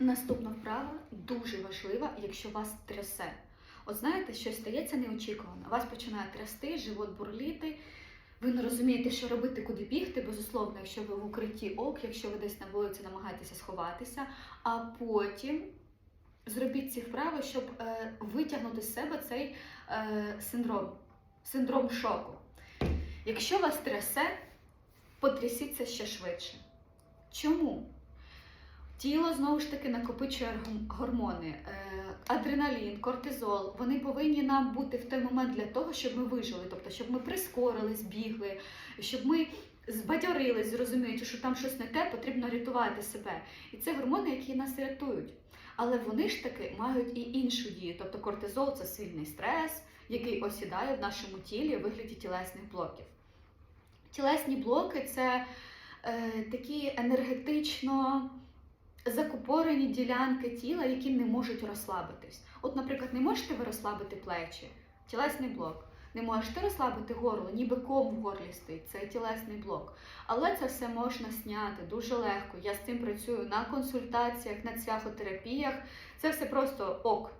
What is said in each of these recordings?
Наступна вправа дуже важлива, якщо вас трясе. От знаєте, щось стається неочікувано. Вас починає трясти, живот бурліти. Ви не розумієте, що робити, куди бігти. Безусловно, якщо ви в укритті ок, якщо ви десь на вулиці намагаєтеся сховатися, а потім зробіть ці вправи, щоб е, витягнути з себе цей е, синдром, синдром шоку. Якщо вас трясе, потрясіться ще швидше. Чому? Тіло знову ж таки накопичує гормони, е, адреналін, кортизол. Вони повинні нам бути в той момент для того, щоб ми вижили, тобто, щоб ми прискорились, бігли, щоб ми збадьорились, зрозуміючи, що там щось не те, потрібно рятувати себе. І це гормони, які нас рятують. Але вони ж таки мають і іншу дію. Тобто кортизол це сильний стрес, який осідає в нашому тілі у вигляді тілесних блоків. Тілесні блоки це е, такі енергетично закупорені ділянки тіла, які не можуть розслабитись. От, наприклад, не можете ви розслабити плечі, тілесний блок. Не можете розслабити горло, ніби ком в горлі стоїть, це тілесний блок. Але це все можна зняти дуже легко. Я з цим працюю на консультаціях, на цвяхотерапіях. Це все просто ок.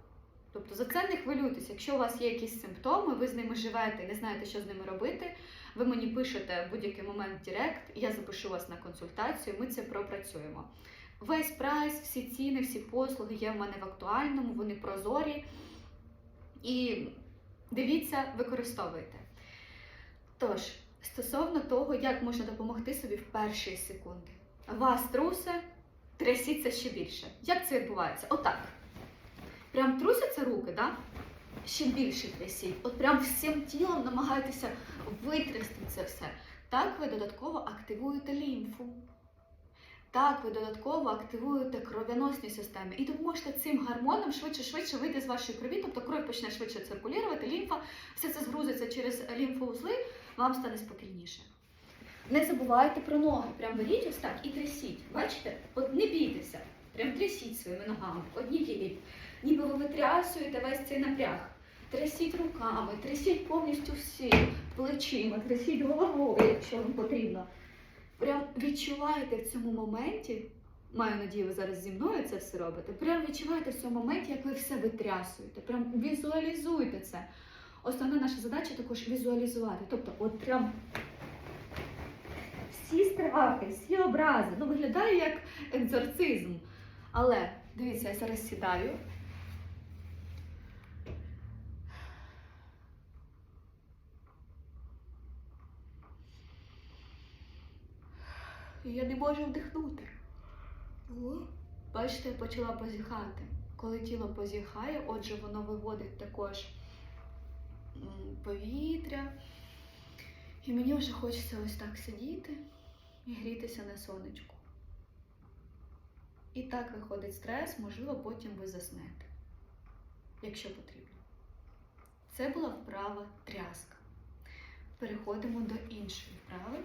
Тобто за це не хвилюйтесь. Якщо у вас є якісь симптоми, ви з ними живете і не знаєте, що з ними робити, ви мені пишете в будь-який момент в Директ, я запишу вас на консультацію, ми це пропрацюємо. Весь прайс, всі ціни, всі послуги є в мене в актуальному, вони прозорі. І дивіться, використовуйте. Тож, стосовно того, як можна допомогти собі в перші секунди. Вас трусе, трясіться ще більше. Як це відбувається? Отак. Прям трусяться руки, да? ще більше трясіть. От прям всім тілом намагайтеся витрясти це все. Так ви додатково активуєте лімфу. Так, ви додатково активуєте кров'яносні системи і допоможете цим гормонам швидше-швидше вийти з вашої крові, тобто кров почне швидше циркулювати, лімфа, все це згрузиться через лімфоузли, вам стане спокійніше. Не забувайте про ноги. Прям беріть ось так і трясіть. Бачите? От не бійтеся, прям трясіть своїми ногами, однією. Ніби ви витрясуєте весь цей напряг. Трясіть руками, трясіть повністю всі плечима, трясіть головою, якщо вам потрібно. Прям відчуваєте в цьому моменті, маю надію, ви зараз зі мною це все робите. Прям відчуваєте в цьому моменті, як ви все витрясуєте. Прям візуалізуйте це. Основна наша задача також візуалізувати. Тобто, от прям всі страхи, всі образи. Ну, виглядає як екзорцизм. Але дивіться, я зараз сідаю. І Я не можу вдихнути. О, бачите, я почала позіхати. Коли тіло позіхає, отже, воно виводить також повітря. І мені вже хочеться ось так сидіти і грітися на сонечку. І так виходить стрес, можливо, потім ви заснете, якщо потрібно. Це була вправа тряска. Переходимо до іншої вправи.